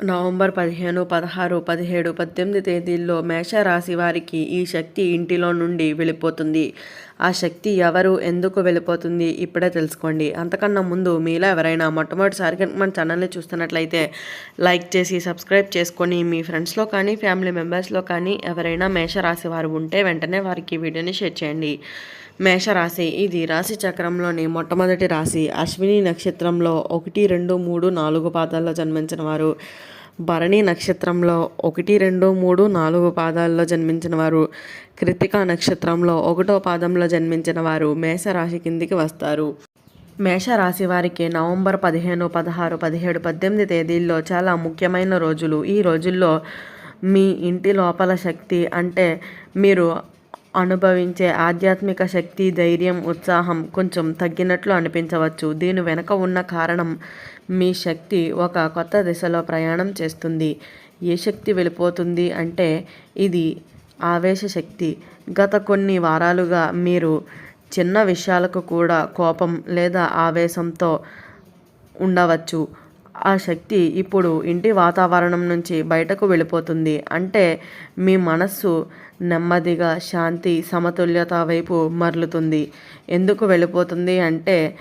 November పదిహేను పదహారు పదిహేడు పద్దెనిమిది తేదీల్లో మేషరాశి వారికి ఈ శక్తి ఇంటిలో నుండి వెళ్ళిపోతుంది. ఆ శక్తి ఎవరు ఎందుకు వెళ్ళిపోతుంది ఇప్పుడే తెలుసుకోండి. అంతకన్నా ముందు మీలో ఎవరైనా మొట్టమొదటిసారిగా మన ఛానల్ని చూస్తున్నట్లయితే లైక్ చేసి సబ్స్క్రైబ్ చేసుకొని మీ ఫ్రెండ్స్లో కానీ ఫ్యామిలీ మెంబర్స్లో కానీ ఎవరైనా మేషరాశి వారు ఉంటే వెంటనే వారికి వీడియోని షేర్ చేయండి. మేషరాశి. ఇది రాశి చక్రంలోని మొట్టమొదటి రాశి. అశ్విని నక్షత్రంలో ఒకటి రెండు మూడు నాలుగు పాదాల్లో జన్మించిన వారు. భరణి నక్షత్రంలో ఒకటి రెండు మూడు నాలుగు పాదాల్లో జన్మించిన వారు. కృతికా నక్షత్రంలో ఒకటో పాదంలో జన్మించిన వారు మేషరాశి కిందికి వస్తారు. మేషరాశి వారికి నవంబర్ పదిహేను పదహారు పదిహేడు పద్దెనిమిది తేదీల్లో చాలా ముఖ్యమైన రోజులు. ఈ రోజుల్లో మీ ఇంటి లోపల శక్తి అంటే మీరు అనుభవించే ఆధ్యాత్మిక శక్తి ధైర్యం ఉత్సాహం కొంచెం తగ్గినట్లు అనిపించవచ్చు. దీని వెనుక ఉన్న కారణం మీ శక్తి ఒక కొత్త దిశలో ప్రయాణం చేస్తుంది. ఏ శక్తి వెళ్ళిపోతుంది అంటే ఇది ఆవేశ శక్తి. గత కొన్ని వారాలుగా మీరు చిన్న విషయాలకు కూడా కోపం లేదా ఆవేశంతో ఉండవచ్చు. ఆ శక్తి ఇప్పుడు ఇంటి వాతావరణం నుంచి బయటకు వెళ్ళిపోతుంది. అంటే మీ మనస్సు నెమ్మదిగా శాంతి సమతుల్యత వైపు మరలుతుంది. ఎందుకు వెళ్ళిపోతుంది అంటే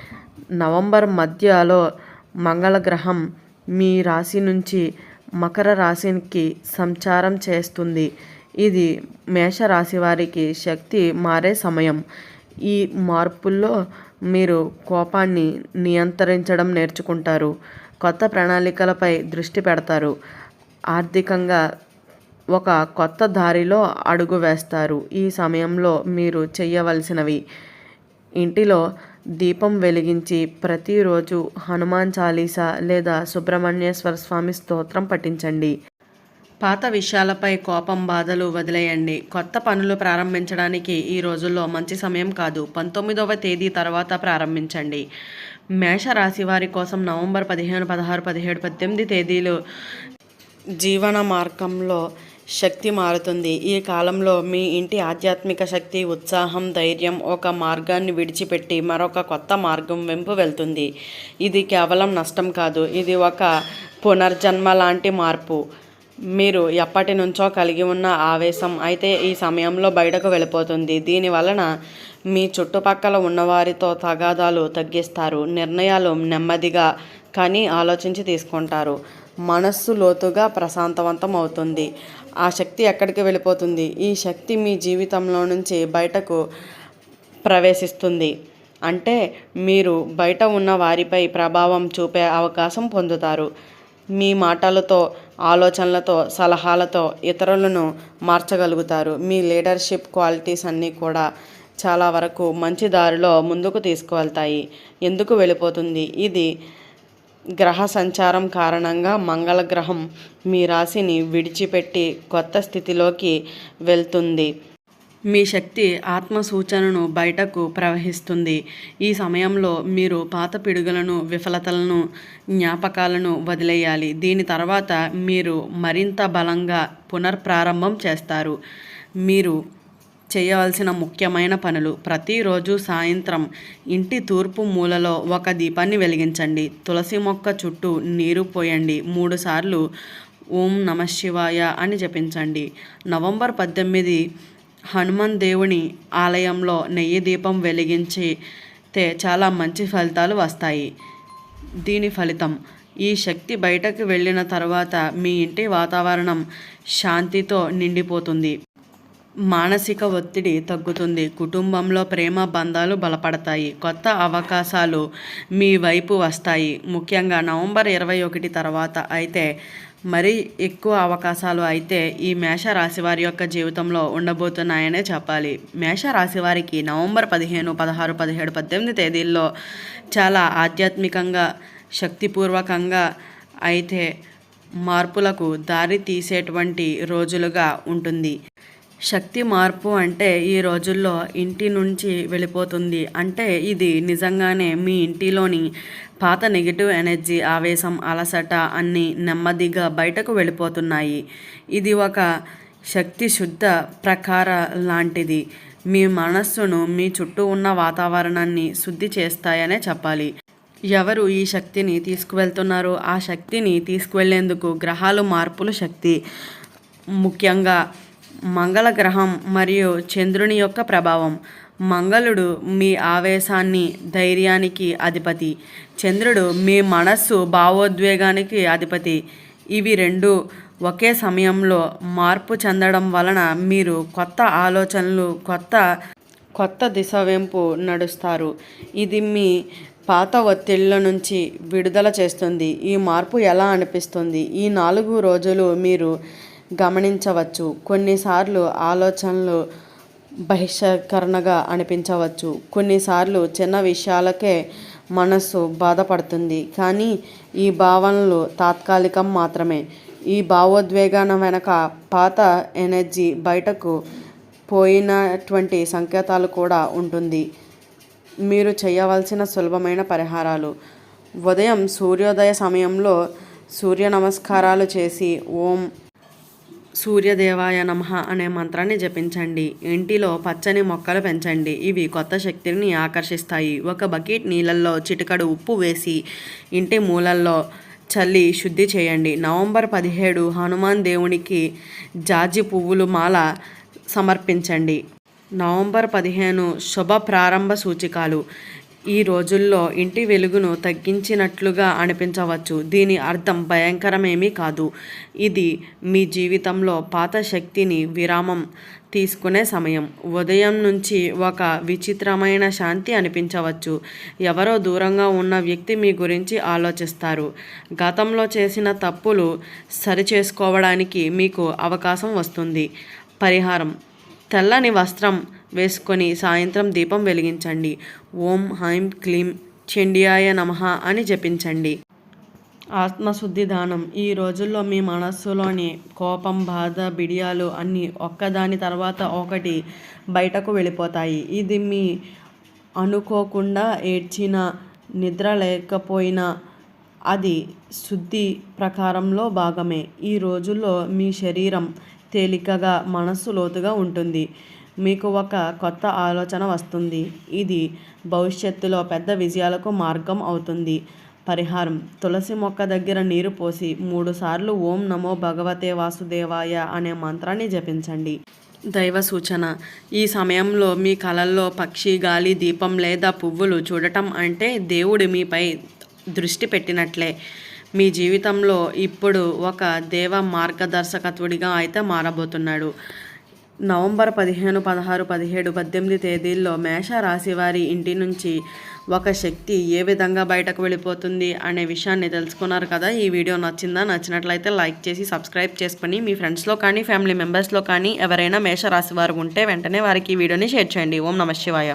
నవంబర్ మధ్యలో మంగళగ్రహం మీ రాశి నుంచి మకర రాశికి సంచారం చేస్తుంది. ఇది మేషరాశి వారికి శక్తి మారే సమయం. ఈ మార్పుల్లో మీరు కోపాన్ని నియంత్రించడం నేర్చుకుంటారు. కొత్త ప్రణాళికలపై దృష్టి పెడతారు. ఆర్థికంగా ఒక కొత్త దారిలో అడుగు వేస్తారు. ఈ సమయంలో మీరు చేయవలసినవి ఇంటిలో దీపం వెలిగించి ప్రతిరోజు హనుమాన్ చాలీసా లేదా సుబ్రహ్మణ్యేశ్వర స్వామి స్తోత్రం పఠించండి. పాత విషయాలపై కోపం బాధలు వదిలేయండి. కొత్త పనులు ప్రారంభించడానికి ఈ రోజుల్లో మంచి సమయం కాదు. పంతొమ్మిదవ తేదీ తర్వాత ప్రారంభించండి. మేషరాశి వారి కోసం నవంబర్ పదిహేను పదహారు పదిహేడు పద్దెనిమిది తేదీలు జీవన మార్గంలో శక్తి మారుతుంది. ఈ కాలంలో మీ ఇంటి ఆధ్యాత్మిక శక్తి ఉత్సాహం ధైర్యం ఒక మార్గాన్ని విడిచిపెట్టి మరొక కొత్త మార్గం వెంపు వెళ్తుంది. ఇది కేవలం నష్టం కాదు ఇది ఒక పునర్జన్మ లాంటి మార్పు. మీరు ఎప్పటి నుంచో కలిగి ఉన్న ఆవేశం అయితే ఈ సమయంలో బయటకు వెళ్ళిపోతుంది. దీని వలన మీ చుట్టుపక్కల ఉన్నవారితో తగాదాలు తగ్గిస్తారు. నిర్ణయాలు నెమ్మదిగా కానీ ఆలోచించి తీసుకుంటారు. మనస్సు లోతుగా ప్రశాంతవంతం అవుతుంది. ఆ శక్తి ఎక్కడికి వెళ్ళిపోతుంది? ఈ శక్తి మీ జీవితంలో నుంచి బయటకు ప్రవేశిస్తుంది. అంటే మీరు బయట ఉన్న వారిపై ప్రభావం చూపే అవకాశం పొందుతారు. మీ మాటలతో ఆలోచనలతో సలహాలతో ఇతరులను మార్చగలుగుతారు. మీ లీడర్షిప్ క్వాలిటీస్ అన్నీ కూడా చాలా వరకు మంచి దారిలో ముందుకు తీసుకువెళ్తాయి. ఎందుకు వెళ్ళిపోతుంది? ఇది గ్రహ సంచారం కారణంగా మంగళ గ్రహం మీ రాశిని విడిచిపెట్టి కొత్త స్థితిలోకి వెళ్తుంది. మీ శక్తి ఆత్మ సూచనను బయటకు ప్రవహిస్తుంది. ఈ సమయంలో మీరు పాత పిడుగులను విఫలతలను జ్ఞాపకాలను వదిలేయాలి. దీని తర్వాత మీరు మరింత బలంగా పునర్ప్రారంభం చేస్తారు. మీరు చేయవలసిన ముఖ్యమైన పనులు ప్రతిరోజు సాయంత్రం ఇంటి తూర్పు మూలలో ఒక దీపాన్ని వెలిగించండి. తులసి మొక్క చుట్టూ నీరు పోయండి. మూడుసార్లు ఓం నమ శివాయ అని జపించండి. నవంబర్ పద్దెనిమిది హనుమాన్ దేవుని ఆలయంలో నెయ్యి దీపం వెలిగించితే చాలా మంచి ఫలితాలు వస్తాయి. దీని ఫలితం ఈ శక్తి బయటకు వెళ్ళిన తర్వాత మీ ఇంటి వాతావరణం శాంతితో నిండిపోతుంది. మానసిక ఒత్తిడి తగ్గుతుంది. కుటుంబంలో ప్రేమ బంధాలు బలపడతాయి. కొత్త అవకాశాలు మీ వైపు వస్తాయి. ముఖ్యంగా నవంబర్ ఇరవై ఒకటి తర్వాత అయితే మరీ ఎక్కువ అవకాశాలు అయితే ఈ మేష రాశి వారి యొక్క జీవితంలో ఉండబోతున్నాయనే చెప్పాలి. మేష రాశి వారికి నవంబర్ పదిహేను పదహారు పదిహేడు పద్దెనిమిది తేదీల్లో చాలా ఆధ్యాత్మికంగా శక్తిపూర్వకంగా అయితే మార్పులకు దారి తీసేటువంటి రోజులుగా ఉంటుంది. శక్తి మార్పు అంటే ఈ రోజుల్లో ఇంటి నుంచి వెళ్ళిపోతుంది. అంటే ఇది నిజంగానే మీ ఇంటిలోని పాత నెగిటివ్ ఎనర్జీ ఆవేశం అలసట అన్నీ నెమ్మదిగా బయటకు వెళ్ళిపోతున్నాయి. ఇది ఒక శక్తి శుద్ధ ప్రకార లాంటిది. మీ మనస్సును మీ చుట్టూ ఉన్న వాతావరణాన్ని శుద్ధి చేస్తాయనే చెప్పాలి. ఎవరు ఈ శక్తిని తీసుకువెళ్తున్నారో? ఆ శక్తిని తీసుకువెళ్ళేందుకు గ్రహాలు మార్పుల శక్తి. ముఖ్యంగా మంగళ గ్రహం మరియు చంద్రుని యొక్క ప్రభావం. మంగళుడు మీ ఆవేశాన్ని ధైర్యానికి అధిపతి. చంద్రుడు మీ మనస్సు భావోద్వేగానికి అధిపతి. ఇవి రెండు ఒకే సమయంలో మార్పు చెందడం వలన మీరు కొత్త ఆలోచనలు కొత్త కొత్త దిశ వెంపు నడుస్తారు. ఇది మీ పాత ఒత్తిళ్ళ నుంచి విడుదల చేస్తుంది. ఈ మార్పు ఎలా అనిపిస్తుంది? ఈ నాలుగు రోజులు మీరు గమనించవచ్చు. కొన్నిసార్లు ఆలోచనలు బహిష్కరణగా అనిపించవచ్చు. కొన్నిసార్లు చిన్న విషయాలకే మనస్సు బాధపడుతుంది. కానీ ఈ భావనలు తాత్కాలికం మాత్రమే. ఈ భావోద్వేగాన వెనక పాత ఎనర్జీ బయటకు పోయినటువంటి సంకేతాలు కూడా ఉంటుంది. మీరు చేయవలసిన సులభమైన పరిహారాలు. ఉదయం సూర్యోదయ సమయంలో సూర్య నమస్కారాలు చేసి ఓం సూర్యదేవాయ నమః అనే మంత్రాన్ని జపించండి. ఇంటిలో పచ్చని మొక్కలు పెంచండి. ఇవి కొత్త శక్తిని ఆకర్షిస్తాయి. ఒక బకెట్ నీళ్ళల్లో చిటికడు ఉప్పు వేసి ఇంటి మూలల్లో చల్లి శుద్ధి చేయండి. నవంబర్ పదిహేడు హనుమాన్ దేవునికి జాజి పువ్వులు మాల సమర్పించండి. నవంబర్ పదిహేను శుభ ప్రారంభ సూచికలు. ఈ రోజుల్లో ఇంటి వెలుగును తగ్గించినట్లుగా అనిపించవచ్చు. దీని అర్థం భయంకరమేమీ కాదు. ఇది మీ జీవితంలో పాత శక్తిని విరామం తీసుకునే సమయం. ఉదయం నుంచి ఒక విచిత్రమైన శాంతి అనిపించవచ్చు. ఎవరో దూరంగా ఉన్న వ్యక్తి మీ గురించి ఆలోచిస్తారు. గతంలో చేసిన తప్పులు సరిచేసుకోవడానికి మీకు అవకాశం వస్తుంది. పరిహారం. తెల్లని వస్త్రం వేసుకొని సాయంత్రం దీపం వెలిగించండి. ఓం హైం క్లీం చెండియాయ నమః అని జపించండి. ఆత్మశుద్ధి దానం. ఈ రోజుల్లో మీ మనస్సులోని కోపం బాధ బిడియాలు అన్నీ ఒక్కదాని తర్వాత ఒకటి బయటకు వెళ్ళిపోతాయి. ఇది మీ అనుకోకుండా ఏడ్చిన నిద్ర లేకపోయినా అది శుద్ధి ప్రకారంలో భాగమే. ఈ రోజుల్లో మీ శరీరం తేలికగా మనస్సు లోతుగా ఉంటుంది. మీకు ఒక కొత్త ఆలోచన వస్తుంది. ఇది భవిష్యత్తులో పెద్ద విజయాలకు మార్గం అవుతుంది. పరిహారం. తులసి మొక్క దగ్గర నీరు పోసి మూడుసార్లు ఓం నమో భగవతే వాసుదేవాయ అనే మంత్రాన్ని జపించండి. దైవ సూచన. ఈ సమయంలో మీ కళల్లో పక్షి గాలి దీపం లేదా పువ్వులు చూడటం అంటే దేవుడు మీపై దృష్టి పెట్టినట్లే. మీ జీవితంలో ఇప్పుడు ఒక దేవ మార్గదర్శకత్వుడిగా అయితే మారబోతున్నాడు. నవంబర్ పదిహేను పదహారు పదిహేడు పద్దెనిమిది తేదీల్లో మేష రాశి వారి ఇంటి నుంచి ఒక శక్తి ఏ విధంగా బయటకు వెళ్ళిపోతుంది అనే విషయాన్ని తెలుసుకున్నారు కదా. ఈ వీడియో నచ్చిందా? నచ్చినట్లయితే లైక్ చేసి సబ్స్క్రైబ్ చేసుకొని మీ ఫ్రెండ్స్లో కానీ ఫ్యామిలీ మెంబర్స్లో కానీ ఎవరైనా మేషరాశి వారు ఉంటే వెంటనే వారికి ఈ వీడియోని షేర్ చేయండి. ఓం నమ శివాయ.